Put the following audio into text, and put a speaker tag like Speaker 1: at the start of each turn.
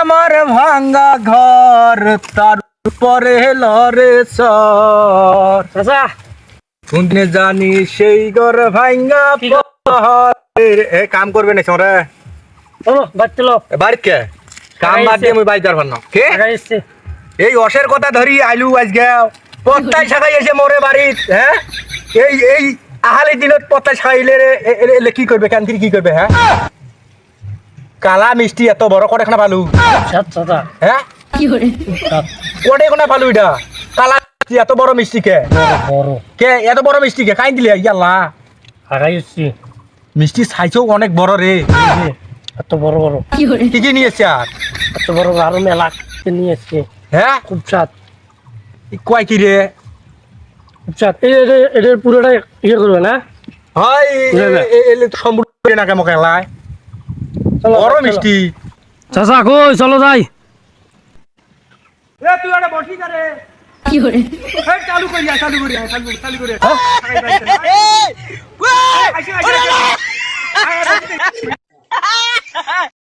Speaker 1: আমার ভাঙ্গা ঘর তার উপরে লরে সর। শুনে জানি সেই ঘর ভাঙ্গা এ কাম করবে না সরে
Speaker 2: বাড়তে
Speaker 1: কাম বাদ দিয়ে মুই বাইর যাবার না কে? এই অসের কথা ধরি আইলু আজকে। পত্তাই শাখাই এসে মোরে বাড়িত হ্যাঁ? এই এই আহালি দিনত পত্তাই এলে কি করবে? কান্তির কি করবে হ্যাঁ? কালা মিষ্টি এত বড় করে খানা পালু হ্যাঁ কোটে কোনা পালু এটা কালা মিষ্টি এত বড় মিষ্টি কে কে এত বড় মিষ্টি কে কাইন দিলে ইয়াল্লা মিষ্টি সাইজও অনেক বড় রে
Speaker 2: এত বড় বড়
Speaker 1: কি কি নিয়েছে আর
Speaker 2: এত বড় বড় আরও মেলা নিয়ে এসছে
Speaker 1: হ্যাঁ
Speaker 2: খুব চাঁদ
Speaker 1: কয় কি রে
Speaker 2: খুব চাঁদ এই এটা- এটার পুরোটা ইয়ে করবে না
Speaker 1: হয় সম্পূর্ণ না কেমন খেলায়
Speaker 2: চলো,
Speaker 1: বড় মিষ্টি
Speaker 2: চাচা কই চলো যাই
Speaker 1: এ তুই আরে বসি করে কি করে চালু করি চালু করি চালু চালু করি